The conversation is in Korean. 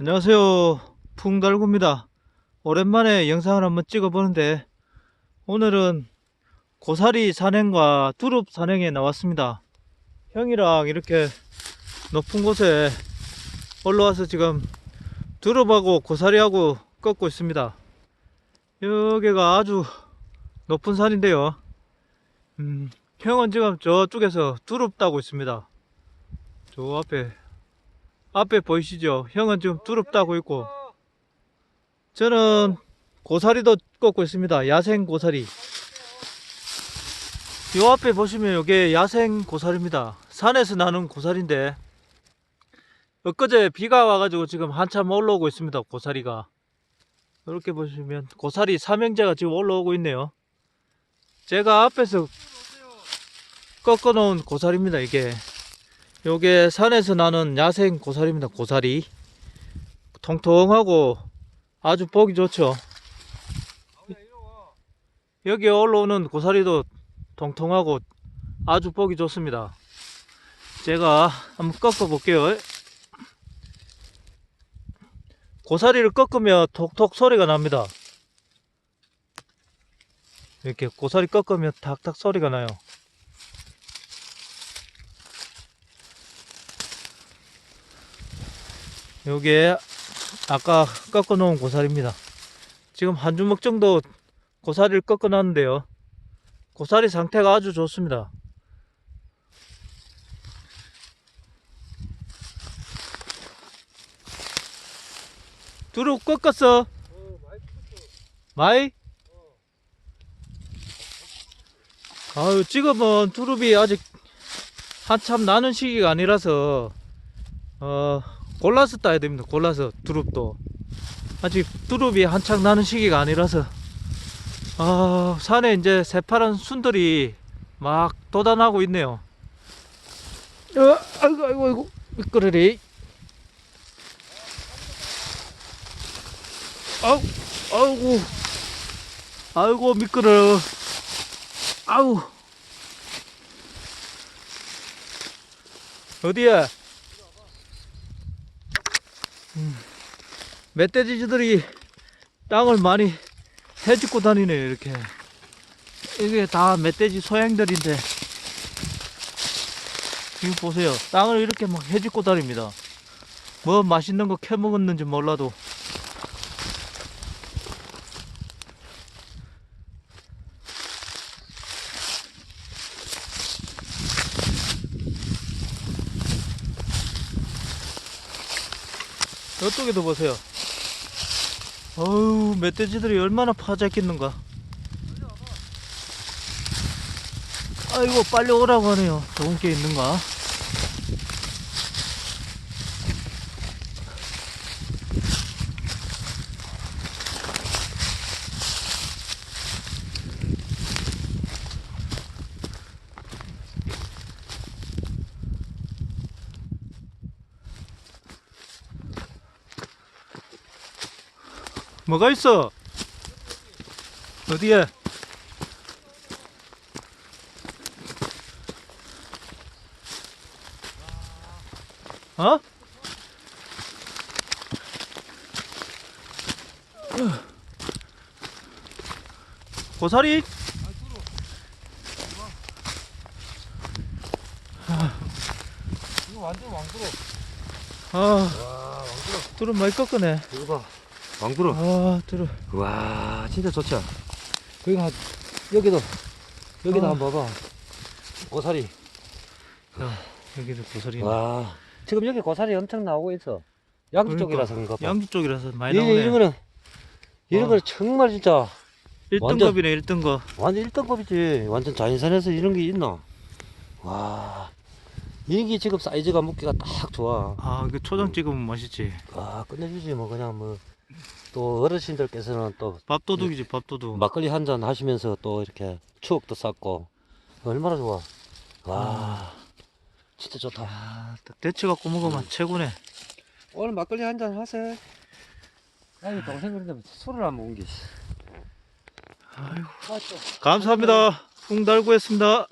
안녕하세요. 풍달구입니다. 오랜만에 영상을 한번 찍어보는데 오늘은 고사리 산행과 두릅 산행에 나왔습니다. 형이랑 이렇게 높은 곳에 올라와서 지금 두릅하고 고사리하고 꺾고 있습니다. 여기가 아주 높은 산인데요. 음, 형은 지금 저쪽에서 두릅 따고 있습니다. 저 앞에 앞에 보이시죠? 형은 지금 두릅 따고 있고 저는 고사리도 꺾고 있습니다. 야생 고사리. 요 앞에 보시면 이게 야생 고사리입니다. 산에서 나는 고사리인데 엊그제 비가 와가지고 지금 한참 올라오고 있습니다. 고사리가 이렇게 보시면 고사리 삼형제가 지금 올라오고 있네요. 제가 앞에서 꺾어 놓은 고사리입니다. 이게 요게 산에서 나는 야생 고사리입니다. 고사리. 통통하고 아주 보기 좋죠. 여기 올라오는 고사리도 통통하고 아주 보기 좋습니다. 제가 한번 꺾어 볼게요. 고사리를 꺾으면 톡톡 소리가 납니다. 이렇게 고사리 꺾으면 탁탁 소리가 나요. 요게 아까 꺾어 놓은 고사리입니다. 지금 한 주먹 정도 고사리를 꺾어 놨는데요. 고사리 상태가 아주 좋습니다. 두릅 꺾었어? 마이? 아유, 지금은 두릅이 아직 한참 나는 시기가 아니라서, 어, 골라서 따야 됩니다. 골라서 두릅도 아직 두릅이 한창 나는 시기가 아니라서 아 산에 이제 새파란 순들이 막 돋아나고 있네요. 어, 아이고 아이고 아이고 미끄러리. 아우 아이고 아이고 미끄러. 아우 어디야? 멧돼지들이 땅을 많이 해집고 다니네 이렇게. 이게 다 멧돼지 소행들인데 지금 보세요. 땅을 이렇게 막 해집고 다닙니다. 뭐 맛있는 거 캐먹었는지 몰라도. 이쪽에도 보세요. 어우, 멧돼지들이 얼마나 파잡겠는가. 아이고, 빨리 오라고 하네요. 좋은 게 있는가? 뭐가 있어? 어디에? 어? 고사리? 이거 완전 왕구로. 아, 와, 왕구로. 두릅 많이 꺾으네. 이거 봐. 왕구로. 아, 두릅. 와, 진짜 좋죠. 거기 한, 여기도, 여기도 아. 한번 봐봐. 고사리. 여기도 고사리. 와. 지금 여기 고사리 엄청 나오고 있어. 양주 그러니까. 쪽이라서 그런가 봐. 양주 쪽이라서 많이 이, 나오네. 이런 거는, 이런 어. 거는 정말 진짜 1등급이네, 1등급. 완전 1등급이지. 완전 자연산에서 이런 게 있나? 와. 이게 지금 사이즈가 먹기가 딱 좋아. 아, 이거 초장 찍으면 맛있지. 와, 끝내주지. 뭐, 그냥 뭐. 또 어르신들께서는 또 밥도둑이지, 밥도둑. 막걸리 한 잔 하시면서 또 이렇게 추억도 쌓고 얼마나 좋아 와 아. 진짜 좋다 아, 딱 데쳐 갖고 먹으면 최고네. 오늘 막걸리 한 잔 하세요 아니 동생 그런데 술을 안 먹은 게 아이고. 맞죠 감사합니다. 풍달구였습니다.